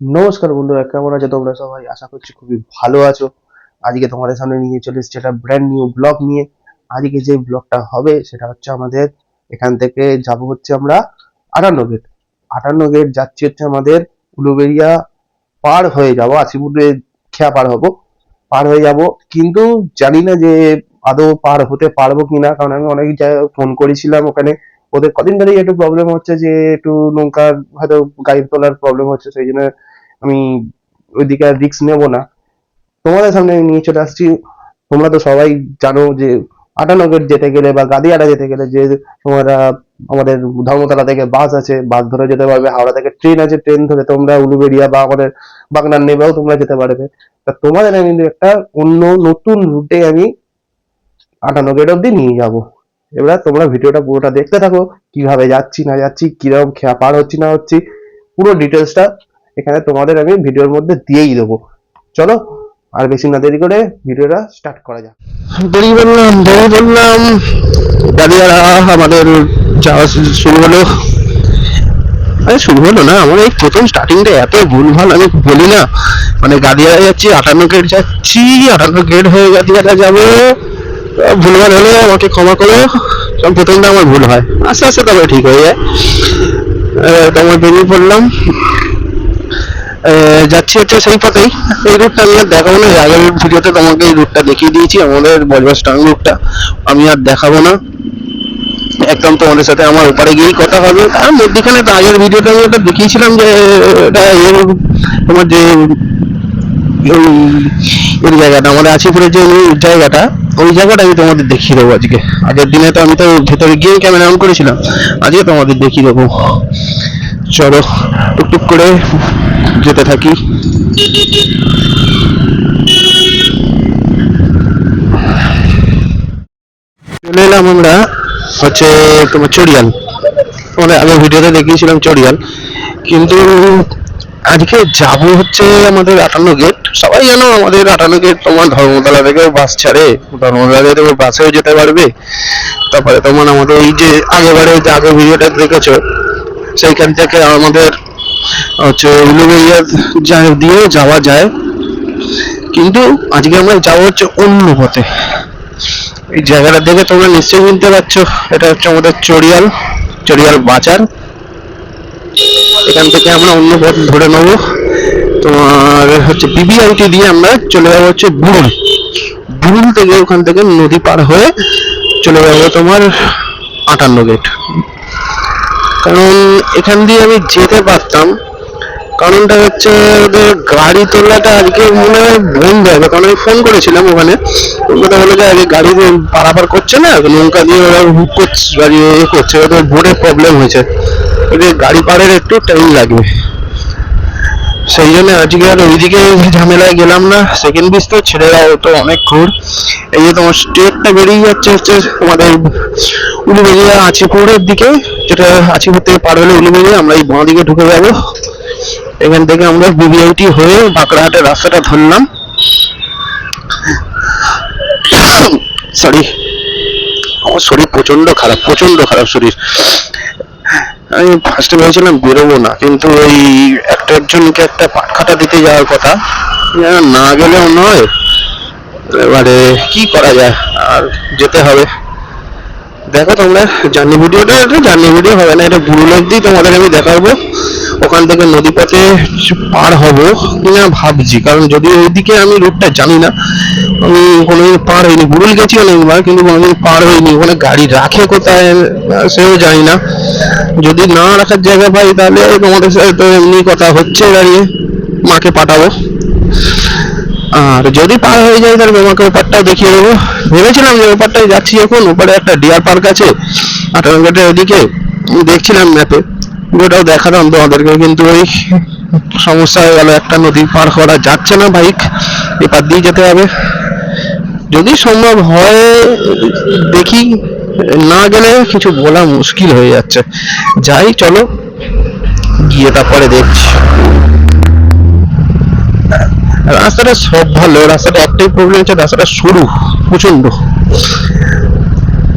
নমস্কার বন্ধুরা, কেমন আছো তোমরা সবাই? আশা করছি খুবই ভালো আছো। আজকে তোমাদের সামনে নিয়ে চলে এসেছি একটা ব্র্যান্ড নিউ ব্লগ নিয়ে। আজকে যে ব্লগটা হবে, সেটা হচ্ছে আমাদের, এখান থেকে যাব হচ্ছে আমরা আটান্ন গেট আটান্ন গেট যাচ্ছি হচ্ছে আমাদের উলুবেরিয়া পার হয়ে যাব আশিপুরে খেয়া পার হব। পার হয়ে যাব, কিন্তু জানি না যে আদৌ পার হতে পারব কিনা, কারণ আমি অনেক জায়গায় ফোন করেছিলাম ওখানে। ওদের কদিন ধরেই একটু প্রবলেম হচ্ছে যে, একটু নৌকার হয়তো গাড়ি তোলার প্রবলেম হচ্ছে, সেই জন্য আমি ওইদিকে আর রিস্ক নেব না। তোমাদের সামনে আমি নিয়ে চলে আসছি। তোমরা তো সবাই জানো যে, আটানগর যেতে গেলে বা গাদিয়াটা যেতে গেলে যে তোমরা আমাদের ধর্মতলা থেকে বাস আছে বাস ধরে যেতে পারবে। হাওড়া থেকে ট্রেন আছে ট্রেন ধরে তোমরা উলুবেড়িয়া বা আমাদের বাগনান নেবেও তোমরা যেতে পারবে। তা তোমাদের আমি একটা অন্য নতুন রুটে আমি আটান্ন গেট অব্দি নিয়ে যাব। এবার তোমরা ভিডিওটা পুরোটা দেখতে থাকো, কীভাবে যাচ্ছি, না যাচ্ছি, কীরকম পার হচ্ছি, না হচ্ছি, পুরো ডিটেলসটা এখানে তোমাদের আমি ভিডিওর মধ্যে দিয়েই দেবো। চলো, আর বেশি না দেরি করে ভিডিওটা স্টার্ট করা যাক। বেরিয়ে বললাম বেরিয়ে বললাম। গাড়িয়ারা আমাদের যাওয়া শুরু হলো। আরে, শুরু হলো না, আমার এই প্রথম স্টার্টিংটা এত ভুলভাল আমি বলি না। মানে গাদিয়ারা যাচ্ছি, আটান্ন গেট যাচ্ছি, আটান্ন গেট হয়ে গাদিয়ারা যাব। ভুলভাল হলে আমাকে ক্ষমা করো। কারণ প্রথমটা আমার ভুল হয়। আস্তে আস্তে তবে ঠিক হয়ে যায়। তোমার বেরিয়ে পড়লাম। যাচ্ছি হচ্ছে সেই পথেই। এই রুটটা আমি আর দেখাবো না। আগের ভিডিওতে তোমাকে এই রুটটা দেখিয়ে দিয়েছি। আমাদের বজবাস টাং রুটটা। আমি আর দেখাবো না। একদম তোমাদের সাথে আমার ওপারে গিয়েই কথা হবে। তার মধ্যেখানে তো আগের ভিডিওতে আমি ওটা দেখিয়েছিলাম যে, এটা তোমার যে ওই জায়গাটা, আমাদের আছিপুরের যে জায়গাটা ওই জায়গাটা আমি তোমাদের দেখিয়ে দেবো আজকে। আগের দিনে তো আমি তো ভেতরে গিয়ে ক্যামেরা অন করেছিলাম। আজকে তোমাদের দেখিয়ে দেবো। চলো, টুকটুক করে যেতে থাকি। চলে এলাম আমরা হচ্ছে তোমার চড়িয়াল। আমরা আগে ভিডিওতে দেখিয়েছিলাম চড়িয়াল। কিন্তু আজকে যাব হচ্ছে আমাদের আটান্ন গেট সবাই জানো আমাদের আটান্ন গেট তোমার ধর্মতলা থেকে বাস ছাড়ে। ধর্মতলা থেকে বাসেও যেতে পারবে। তারপরে তোমার আমাদের এই যে আগেবারে যে আগে ভিডিওটা দেখেছ, সেইখান থেকে আমাদের হচ্ছে উলুবেরিয়া দিয়েও যাওয়া যায়। কিন্তু আজকে আমরা যাব হচ্ছে অন্য পথে। এই জায়গাটা দেখে তোমরা নিশ্চয়ই বুঝতে পারছ। এটা হচ্ছে আমাদের চড়িয়াল চড়িয়াল বাজার। এখান থেকে আমরা অন্য পথ ধরে নেব। তোমার হচ্ছে বিবিআইটি দিয়ে আমরা চলে যাব হচ্ছে বুরুল বুরুল থেকে ওখান থেকে নদী পার হয়ে চলে যাব তোমার আটান্ন গেট কারণ এখান দিয়ে আমি যেতে পারতাম, কারণটা হচ্ছে ওদের গাড়ি তোলাটা আজকে মনে হয় বন্ধ হবে। কারণ আমি ফোন করেছিলাম ওখানে ওখানে বলে যে আগে গাড়ি পারাপার করছে না, নৌকা দিয়ে ওরা হুক করছে, গাড়ি করছে, ওদের বোর্ডে প্রবলেম হয়েছে। ওদের গাড়ি পাড়ের একটু টাইম লাগবে। সেই জন্য আজকে আর ওইদিকে ঝামেলায় গেলাম না। সেকেন্ড বিচ তো ছেড়ে দাও তো অনেক ঘুর। এই যে তোমার স্টেটটা বেরিয়ে যাচ্ছে, হচ্ছে তোমাদের উলুবেরিয়া আছিপুরের দিকে, যেটা আছিপুর থেকে পার হলে উলুবেরিয়া আমরা এই বাঁ দিকে ঢুকে যাব। এখান থেকে আমরা বিবিআইটি হয়ে বাঁকড়াহাটের রাস্তাটা ধরলাম। সরি আমার শরীর প্রচণ্ড খারাপ প্রচণ্ড খারাপ শরীর। আমি ফার্স্টে ভেবেছিলাম বেরোবো না, কিন্তু ওই একটা একজনকে একটা পাটখাটা দিতে যাওয়ার কথা। না গেলেও নয়। এবারে কি করা যায়? আর যেতে হবে। দেখো তোমরা, জার্নি ভিডিওটা এটা জার্নি ভিডিও হবে না, এটা বুড়ো অব্দি তোমাদের আমি দেখাবো। ওখান থেকে নদী পথে পার হব কিনা ভাবছি, কারণ যদি ওইদিকে আমি রুটটা জানি না, আমি কোনোদিন পার হইনি। বুড়ুল গেছি অনেকবার, কিন্তু কোনোদিন পার হইনি। ওখানে গাড়ি রাখে কোথায়, সেও জানি না। যদি না রাখার জায়গা পাই, তাহলে তোমাদের সাথে তো এমনি কথা হচ্ছে দাঁড়িয়ে মাকে পাঠাবো। আর যদি পার হয়ে যায় তাহলে তোমাকে ওপারটাও দেখিয়ে দেবো। ভেবেছিলাম যে ওপারটায় যাচ্ছি এখন ওপারে একটা ডিয়ার পার্ক আছে, আঠারো গেটের ওদিকে। দেখছিলাম ম্যাপে ওটাও দেখাতাম তোমাদেরকে, কিন্তু ওই সমস্যা হয়ে গেল, একটা নদী পার করা যাচ্ছে না বাইক এপার দিয়ে যেতে হবে। যদি সম্ভব হয়, দেখি। না গেলে কিছু বলা মুশকিল হয়ে যাচ্ছে। যাই, চলো। গিয়ে তারপরে দেখছি। রাস্তাটা সব ভালো, রাস্তাটা একটাই প্রবলেম হচ্ছে, রাস্তাটা সরু প্রচণ্ড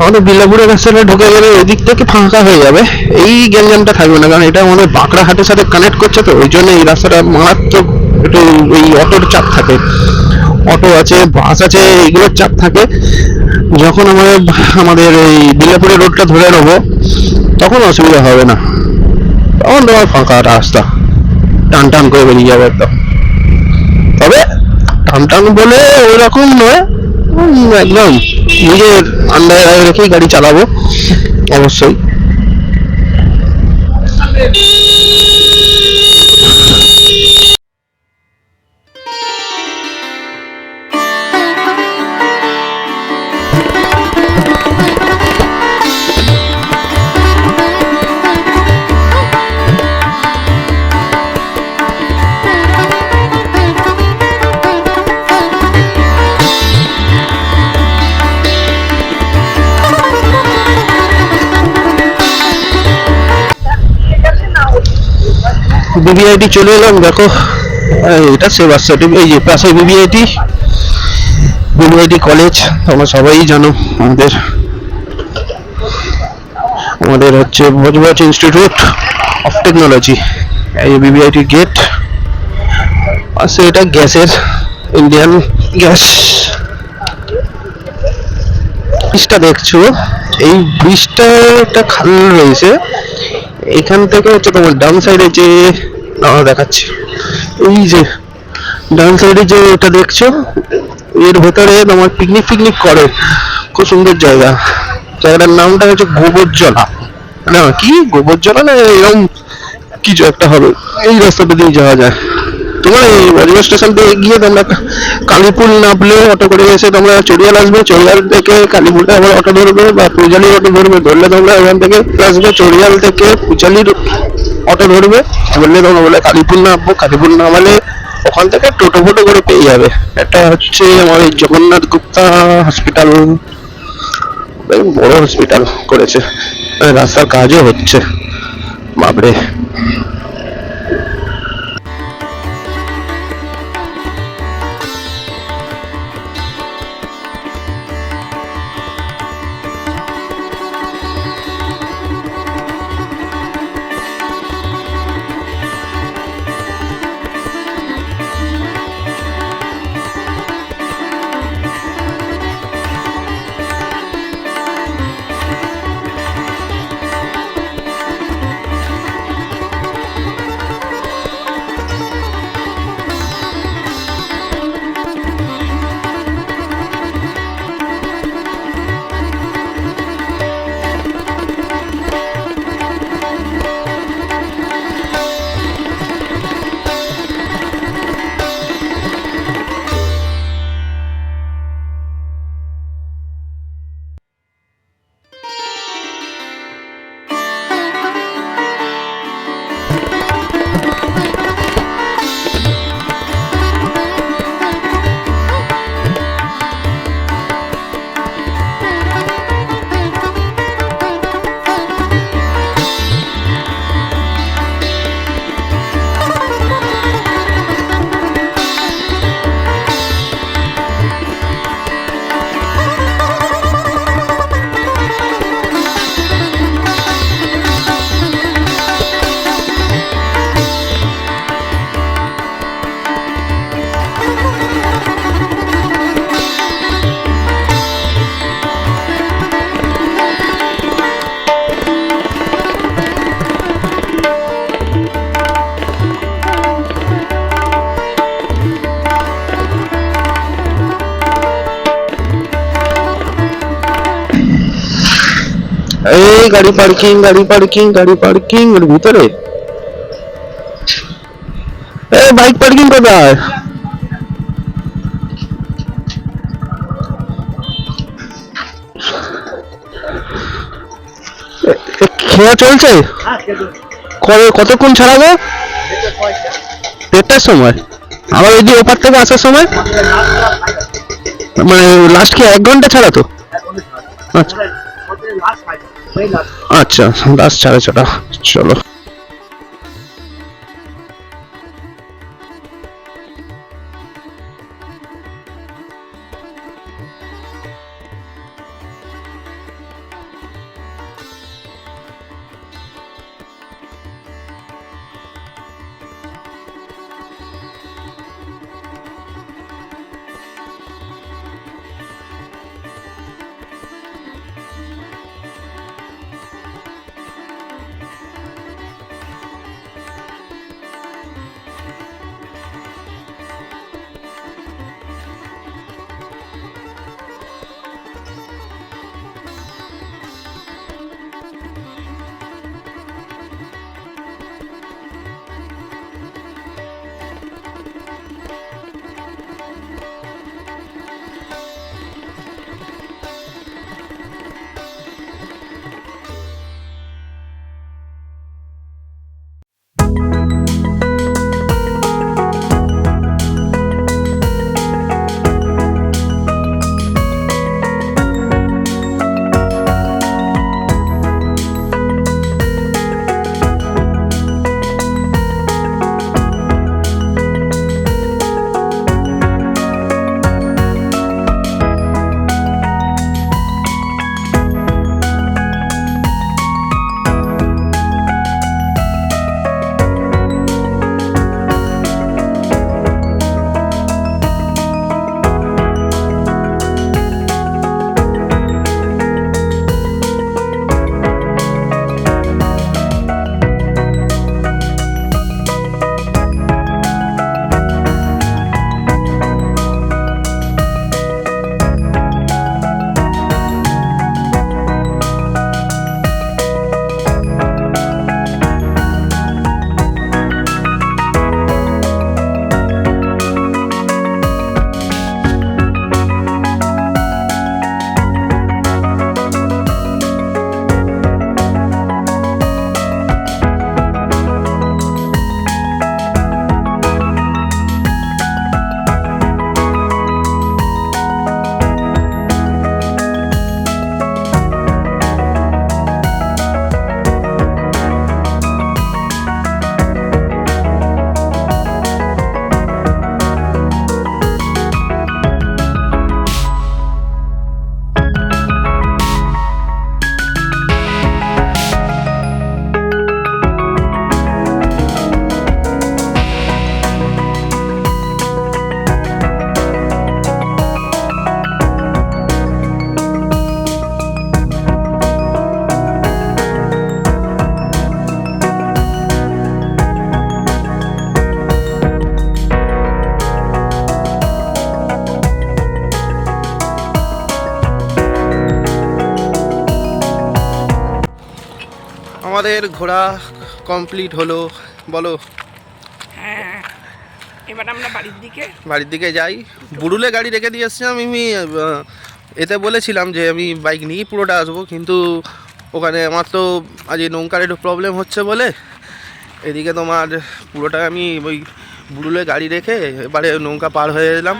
আমাদের বিল্লাপুরের রাস্তাটা ঢুকে গেলে ওই দিক থেকে ফাঁকা হয়ে যাবে। এই গ্যাঞ্জামটা থাকবে না, কারণ এটা আমাদের বাঁকড়া হাটের সাথে কানেক্ট করছে তো, ওই জন্য এই রাস্তাটা মারাত্মক একটু এই অটোর চাপ থাকে। অটো আছে, বাস আছে এগুলোর চাপ থাকে। যখন আমাদের আমাদের এই বিল্লাপুরের রোডটা ধরে নেব, তখন অসুবিধা হবে না। তখন তোমার ফাঁকা রাস্তা। টান টান করে বেরিয়ে যাবে একদম। তবে টান টান বলে ওই রকম নয়। একদম নিজের আন্ডারে রেখেই গাড়ি চালাবো। অবশ্যই। বিবিআইটি চলে এলাম, দেখো। এটা সেবার সার্টিফিকেট এই যে পাশে বিবিআইটি বিবিআইটি কলেজ, তোমরা সবাই জানো আমাদের। আমাদের হচ্ছে ভোজবাজ ইনস্টিটিউট অফ টেকনোলজি, এই বিবিআইটি গেট। পাশে এটা গ্যাসের, ইন্ডিয়ান গ্যাস। ব্রিজটা দেখছ? এই ব্রিজটা একটা খাল রয়েছে। এখান থেকে হচ্ছে তোমার ডান সাইডে যে দাঁড়াও দেখাচ্ছি। এই যে, ডান সাইডে যে এটা দেখছ, এর ভেতরে তোমার পিকনিক ফিকনিক করে। খুব সুন্দর জায়গা। জায়গাটার নামটা হচ্ছে গোবরজলা। না, কি? গোবরজলা না এরকম কিছু একটা হবে। এই রাস্তাটা দিয়ে যাওয়া যায়। তোমার এই রেলওয়ে স্টেশন থেকে গিয়ে তোমরা কালীপুর নামলে অটো করে এসে তোমরা চড়িয়াল আসবে। চড়িয়াল থেকে কালীপুরে আবার অটো ধরবে বা পূজালির অটো ধরবে। ধরলে তোমরা ওখান থেকে আসবে চড়িয়াল থেকে পূজালির অটো ধরবে। ধরলে তোমরা বলে কালীপুর নামবো, কালীপুর নামালে ওখান থেকে টোটো ফোটো করে পেয়ে যাবে। এটা হচ্ছে আমাদের জগন্নাথ গুপ্তা হসপিটাল বড় হসপিটাল করেছে। রাস্তার কাজও হচ্ছে। বাপরে। এই গাড়ি পার্কিং গাড়ি পার্কিং গাড়ি পার্কিং এর ভিতরে। এই বাইক পার্কিং কোথায়? খেয়া চলছে? কবে, কতক্ষণ ছাড়াবে? দেড়টার সময়। আবার ওই যে ওপার থেকে আসার সময়? মানে লাস্ট কি এক ঘণ্টা ছাড়া তো? আচ্ছা। আচ্ছা লাস্ট সাড়ে ছটা। চলো। আমাদের ঘোরা কমপ্লিট হলো। বলো। হ্যাঁ এবার আমরা বাড়ির দিকে। বাড়ির দিকে যাই। বুড়ুলে গাড়ি রেখে দিয়ে এসছিলাম। আমি এতে বলেছিলাম যে আমি বাইক নিয়েই পুরোটা আসব। কিন্তু ওখানে আমার তো আজ এই নৌকার একটু প্রবলেম হচ্ছে বলে। এদিকে তোমার পুরোটা আমি ওই বুড়ুলে গাড়ি রেখে এবারে নৌকা পার হয়ে এলাম।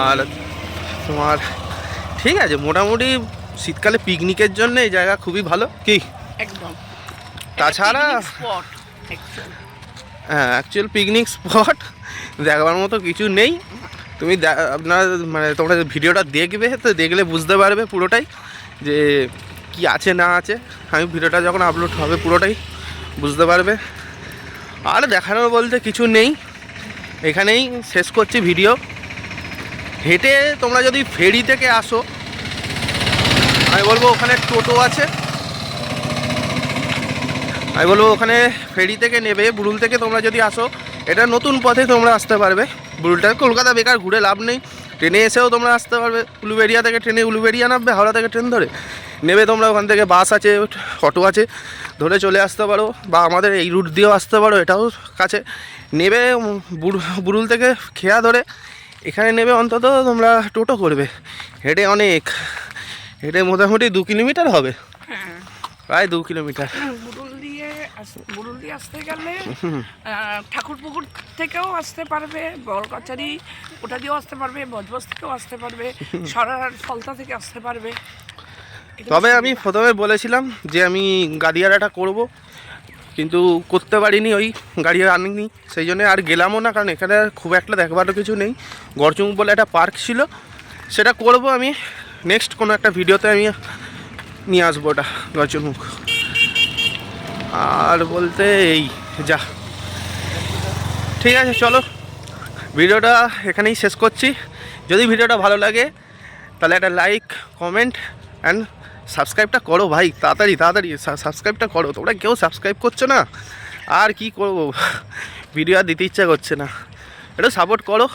আর তোমার ঠিক আছে মোটামুটি শীতকালে পিকনিকের জন্য এই জায়গা খুবই ভালো। কি? একদম। তাছাড়া স্পট হ্যাঁ অ্যাকচুয়াল পিকনিক স্পট দেখবার মতো কিছু নেই। তুমি আপনার মানে তোমরা ভিডিওটা দেখবে তো দেখলে বুঝতে পারবে পুরোটাই যে কি আছে না আছে। আমি ভিডিওটা যখন আপলোড হবে পুরোটাই বুঝতে পারবে। আর দেখানোর বলতে কিছু নেই। এখানেই শেষ করছি ভিডিও। হেঁটে তোমরা যদি ফেরি থেকে আসো আমি বলব ওখানে টোটো আছে। আমি বলব ওখানে ফেরি থেকে নেবে, বুরুল থেকে তোমরা যদি আসো, এটা নতুন পথে তোমরা আসতে পারবে। বুরুলটা কলকাতা বেকার, ঘুরে লাভ নেই। ট্রেনে এসেও তোমরা আসতে পারবে। উলুবেরিয়া থেকে ট্রেনে উলুবেরিয়া নামবে, হাওড়া থেকে ট্রেন ধরে। নেবে তোমরা ওখান থেকে বাস আছে, অটো আছে, ধরে চলে আসতে পারো। বা আমাদের এই রুট দিয়েও আসতে পারো, এটাও কাছে। নেবে বুরুল থেকে খেয়া ধরে। এখানে নেবে অন্তত তোমরা টোটো করবে। হেঁটে অনেক। হেঁটে মোটামুটি দু কিলোমিটার হবে। হ্যাঁ। প্রায় দু কিলোমিটার। দিয়ে আস- বুড়ুল দিয়ে আসতে গেলে ঠাকুর পুকুর থেকেও আসতে পারবে বল কাচারি ওটা দিয়েও আসতে পারবে বজবজ থেকেও আসতে পারবে সরার ফলতা থেকে আসতে পারবে। তবে আমি প্রথমে বলেছিলাম যে আমি গাড়িয়ারাটা করব কিন্তু করতে পারিনি ওই গাড়ি আনিনি। সেই জন্য আর গেলামও না কারণ এখানে খুব একটা দেখবারও কিছু নেই। গরচুং বলে একটা পার্ক ছিল সেটা করব আমি। নেক্সট কোনো একটা ভিডিওতে আমি নিয়ে আসব ওটা গরচুমুখ আর বলতে এই, যা। ঠিক আছে, চলো। ভিডিওটা এখানেই শেষ করছি। যদি ভিডিওটা ভালো লাগে, তাহলে একটা লাইক কমেন্ট অ্যান্ড সাবস্ক্রাইবটা করো ভাই, তাড়াতাড়ি তাড়াতাড়ি। সাবস্ক্রাইবটা করো। তোমরা কেউ সাবস্ক্রাইব করছ না? আর কি করব? ভিডিও আর দিতে ইচ্ছা করছে না। একটু সাপোর্ট করো।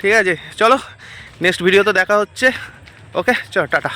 ঠিক আছে, চলো। নেক্সট ভিডিও তো দেখা হচ্ছে। ওকে চলো টাটা